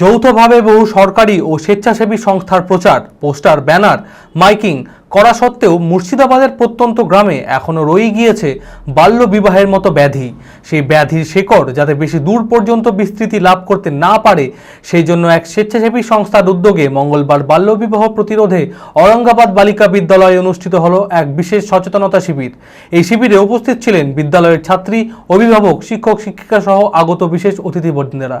যৌথভাবে বহু সরকারি ও স্বেচ্ছাসেবী সংস্থার প্রচার, পোস্টার, ব্যানার, মাইকিং করা সত্ত্বেও মুর্শিদাবাদের প্রত্যন্ত গ্রামে এখনও রয়ে গিয়েছে বাল্য বিবাহের মতো ব্যাধি। সেই ব্যাধির শেকড় যাতে বেশি দূর পর্যন্ত বিস্তৃতি লাভ করতে না পারে, সেই জন্য এক স্বেচ্ছাসেবী সংস্থার উদ্যোগে মঙ্গলবার বাল্যবিবাহ প্রতিরোধে অরঙ্গাবাদ বালিকা বিদ্যালয়ে অনুষ্ঠিত হলো এক বিশেষ সচেতনতা শিবির। এই শিবিরে উপস্থিত ছিলেন বিদ্যালয়ের ছাত্রী, অভিভাবক, শিক্ষক শিক্ষিকা সহ আগত বিশেষ অতিথিবৃন্দেরা।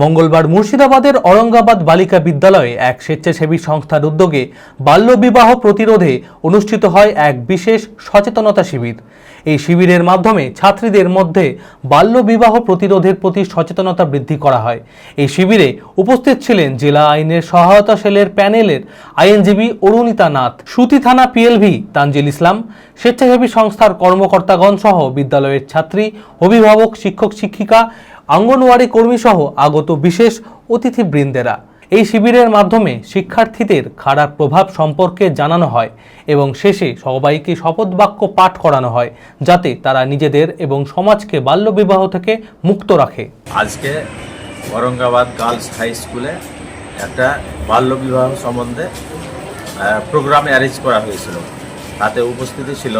মঙ্গলবার মুর্শিদাবাদের অরঙ্গাবাদ বালিকা বিদ্যালয়ে এক স্বেচ্ছাসেবী সংস্থার উদ্যোগে বাল্যবিবাহ প্রতিরোধে অনুষ্ঠিত হয় এক বিশেষ সচেতনতা শিবির। এই শিবিরের মাধ্যমে ছাত্রীদের মধ্যে বাল্যবিবাহ প্রতিরোধের প্রতি সচেতনতা বৃদ্ধি করা হয়। এই শিবিরে উপস্থিত ছিলেন জেলা আইনের সহায়তা সেলের প্যানেলের আইনজীবী অরুণিতা নাথ, সুতি থানা পিএলভি তানজিল ইসলাম, স্বেচ্ছাসেবী সংস্থার কর্মকর্তাগণ সহ বিদ্যালয়ের ছাত্রী, অভিভাবক, শিক্ষক, শিক্ষিকা অঙ্গনওয়াড়ি কর্মীসহ আগত বিশেষ অতিথিবৃন্দেরা। এই শিবিরের মাধ্যমে শিক্ষার্থীদের খারাপ প্রভাব সম্পর্কে জানানো হয় এবং শেষে সবাইকে শপথ বাক্য পাঠ করানো হয়, যাতে তারা নিজেদের এবং সমাজকে বাল্যবিবাহ থেকে মুক্ত রাখে। আজকে ঔরঙ্গাবাদ গার্লস হাই স্কুলে একটা বাল্যবিবাহ সম্বন্ধে প্রোগ্রাম অ্যারেঞ্জ করা হয়েছিল। তাতে উপস্থিতি ছিল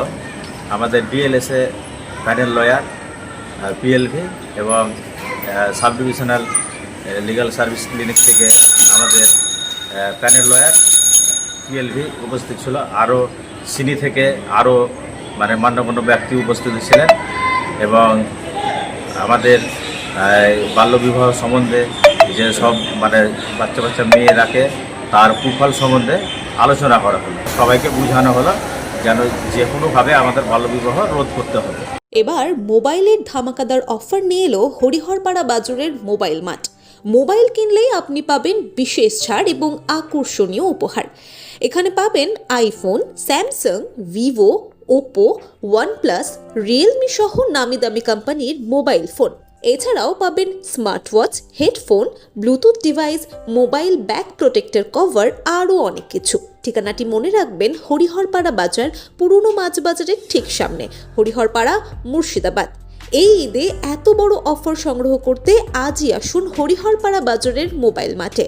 আমাদের ডিএলএসএ প্যানেল লয়ার পিএলভি এবং sub divisional legal service clinic থেকে আমাদের প্যানেল লয়ার পিএলভি উপস্থিত ছিল। আরও সিনি থেকে আরও মানে মান্যগণ্য ব্যক্তি উপস্থিত ছিলেন এবং আমাদের বাল্যবিবাহ সম্বন্ধে যে সব মানে বাচ্চা বাচ্চা মেয়ে রাখে তার কুফল সম্বন্ধে আলোচনা করা হলো। সবাইকে বোঝানো হলো। যেন যে কোনোভাবে আমাদের বাল্যবিবাহ রোধ করতে হবে। এবার মোবাইলের ধামাকাদার অফার নিয়ে এলো হরিহরপাড়া বাজারের মোবাইল মাঠ মোবাইল কিনলেই আপনি পাবেন বিশেষ ছাড় এবং আকর্ষণীয় উপহার। এখানে পাবেন iPhone, Samsung, Vivo, Oppo, OnePlus, Realme সহ নামি দামি কোম্পানির মোবাইল ফোন। এছাড়াও পাবেন smart watch headphone, bluetooth device, mobile back protector cover, আরও অনেক কিছু। ঠিকানাটি মনে রাখবেন হরিহরপাড়া বাজার, পুরনো মাছ বাজারের ঠিক সামনে। হরিহরপাড়া, মুর্শিদাবাদ। এই ঈদে এত বড় অফার সংগ্রহ করতে আজই আসুন হরিহরপাড়া বাজারের মোবাইল মাঠে।